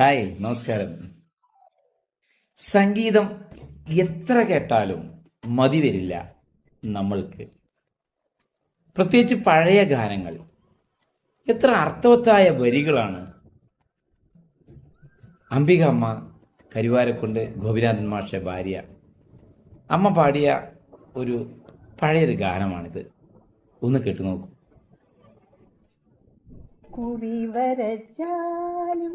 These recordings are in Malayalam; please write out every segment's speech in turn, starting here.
ഹായ് നമസ്കാരം. സംഗീതം എത്ര കേട്ടാലും മതി വരില്ല നമ്മൾക്ക്. പ്രത്യേകിച്ച് പഴയ ഗാനങ്ങൾ. എത്ര അർത്ഥവത്തായ വരികളാണ്. അംബിക അമ്മ കരുവാരക്കൊണ്ട് ഗോപിനാഥൻ മാഷ ഭാര്യ. അമ്മ പാടിയ ഒരു പഴയൊരു ഗാനമാണിത്. ഒന്ന് കേട്ടു നോക്കൂ. കുറി വരച്ചാലും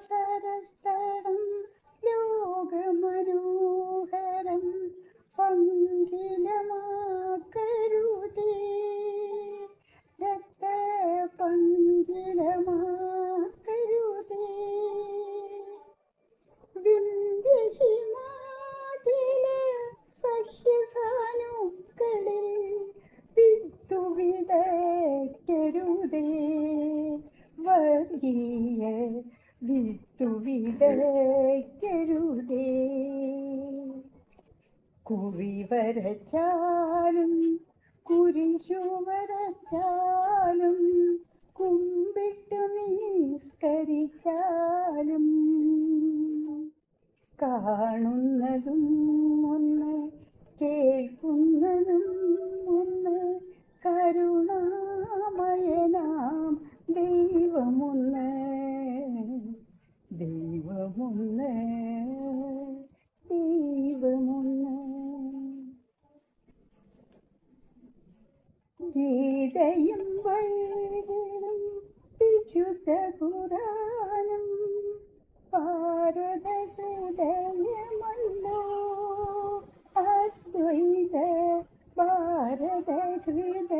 പമ്പാസരസ്ഥലം ലോകമനോഹരം പങ്കിലമാക്കരുതേ വർഗീയ വിത്തു വിതയ്ക്കരുതേ. കുറി വരച്ചാലും കുരിശു വരച്ചാലും കുമ്പിട്ടു നിസ്കരിച്ചാലും കാണുന്നതും ഒന്ന് കേൾക്കുന്നതും ഒന്ന് കരുണാമയനാം ദൈവമൊന്ന് ദൈവമൊന്ന് ദൈവമൊന്ന്. ഗീതയും വൈകും വിശുദ്ധ പുരാണം ഭാരത ഹൃദയമല്ലോ അദ്വൈത ഭാരത ഹൃദയമല്ലോ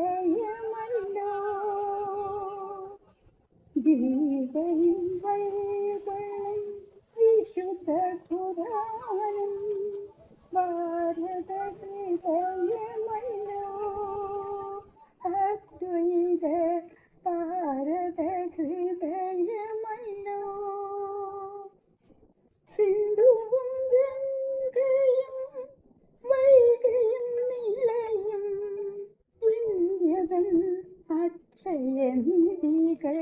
ഗീതയും വൈദ്യം അക്ഷയനിധികൾ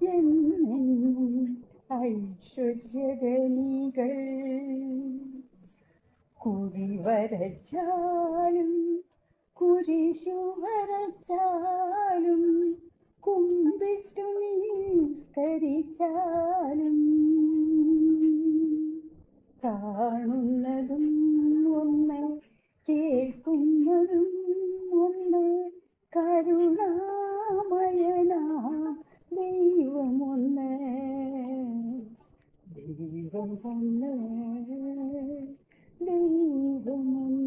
എന്നെന്നും ഐശ്വര്യഗണികൾ കുറി വരച്ചാലും കുരിശു വരച്ചാലും കുമ്പിട്ടു നിസ്കരിച്ചാലും കാണുന്നതും ഒന്ന് കേൾക്കുന്നതും ഒന്ന് കരുണാമയനാ ദൈവമൊന്ന് ദൈവമൊന്ന്